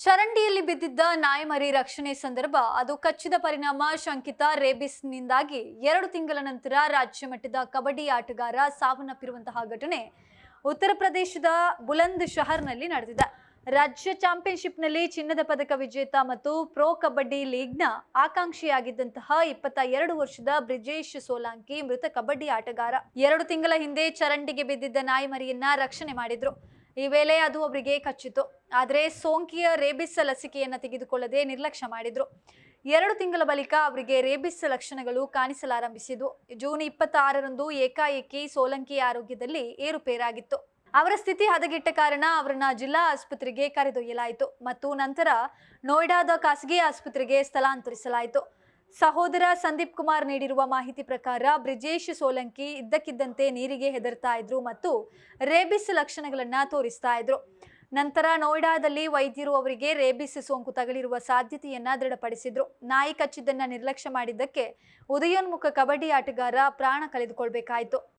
ಚರಂಡಿಯಲ್ಲಿ ಬಿದ್ದಿದ್ದ ನಾಯಿಮರಿ ರಕ್ಷಣೆ ಸಂದರ್ಭ, ಅದು ಕಚ್ಚಿದ ಪರಿಣಾಮ ಶಂಕಿತ ರೇಬಿಸ್ನಿಂದಾಗಿ ಎರಡು ತಿಂಗಳ ನಂತರ ರಾಜ್ಯ ಮಟ್ಟದ ಕಬಡ್ಡಿ ಆಟಗಾರ ಸಾವನ್ನಪ್ಪಿರುವಂತಹ ಘಟನೆ ಉತ್ತರ ಪ್ರದೇಶದ ಬುಲಂದ್ ಶಹರ್ನಲ್ಲಿ ನಡೆದಿದೆ. ರಾಜ್ಯ ಚಾಂಪಿಯನ್ಶಿಪ್ನಲ್ಲಿ ಚಿನ್ನದ ಪದಕ ವಿಜೇತ ಮತ್ತು ಪ್ರೊ ಕಬಡ್ಡಿ ಲೀಗ್ನ ಆಕಾಂಕ್ಷಿಯಾಗಿದ್ದಂತಹ ಇಪ್ಪತ್ತ ಎರಡು ವರ್ಷದ ಬ್ರಿಜೇಶ್ ಸೋಲಾಂಕಿ ಮೃತ ಕಬಡ್ಡಿ ಆಟಗಾರ. ಎರಡು ತಿಂಗಳ ಹಿಂದೆ ಚರಂಡಿಗೆ ಬಿದ್ದಿದ್ದ ನಾಯಿಮರಿಯನ್ನ ರಕ್ಷಣೆ ಮಾಡಿದ್ರು. ಈ ವೇಳೆ ಅದು ಅವರಿಗೆ ಕಚ್ಚಿತು ಆದರೆ ಸೋಂಕಿಯ ರೇಬಿಸ್ ಲಸಿಕೆಯನ್ನು ತೆಗೆದುಕೊಳ್ಳದೆ ನಿರ್ಲಕ್ಷ್ಯ ಮಾಡಿದ್ರು. ಎರಡು ತಿಂಗಳ ಬಳಿಕ ಅವರಿಗೆ ರೇಬಿಸ್ ಲಕ್ಷಣಗಳು ಕಾಣಿಸಲಾರಂಭಿಸಿದ್ವು ಜೂನ್ ಇಪ್ಪತ್ತಾರರಂದು ಏಕಾಏಕಿ ಸೋಲಂಕಿ ಆರೋಗ್ಯದಲ್ಲಿ ಏರುಪೇರಾಗಿತ್ತು. ಅವರ ಸ್ಥಿತಿ ಹದಗೆಟ್ಟ ಕಾರಣ ಅವರನ್ನ ಜಿಲ್ಲಾ ಆಸ್ಪತ್ರೆಗೆ ಕರೆದೊಯ್ಯಲಾಯಿತು ಮತ್ತು ನಂತರ ನೋಯ್ಡಾದ ಖಾಸಗಿ ಆಸ್ಪತ್ರೆಗೆ ಸ್ಥಳಾಂತರಿಸಲಾಯಿತು. ಸಹೋದರ ಸಂದೀಪ್ ಕುಮಾರ್ ನೀಡಿರುವ ಮಾಹಿತಿ ಪ್ರಕಾರ ಬ್ರಿಜೇಶ್ ಸೋಲಂಕಿ ಇದ್ದಕ್ಕಿದ್ದಂತೆ ನೀರಿಗೆ ಹೆದರ್ತಾ ಇದ್ರು ಮತ್ತು ರೇಬಿಸ್ ಲಕ್ಷಣಗಳನ್ನ ತೋರಿಸ್ತಾ ಇದ್ರು. ನಂತರ ನೋಯ್ಡಾದಲ್ಲಿ ವೈದ್ಯರು ಅವರಿಗೆ ರೇಬಿಸ್ ಸೋಂಕು ತಗಲಿರುವ ಸಾಧ್ಯತೆಯನ್ನ ದೃಢಪಡಿಸಿದ್ರು. ನಾಯಿ ಕಚ್ಚಿದ್ದನ್ನ ನಿರ್ಲಕ್ಷ್ಯ ಮಾಡಿದ್ದಕ್ಕೆ ಉದಯೋನ್ಮುಖ ಕಬಡ್ಡಿ ಆಟಗಾರ ಪ್ರಾಣ ಕಳೆದುಕೊಳ್ಬೇಕಾಯಿತು.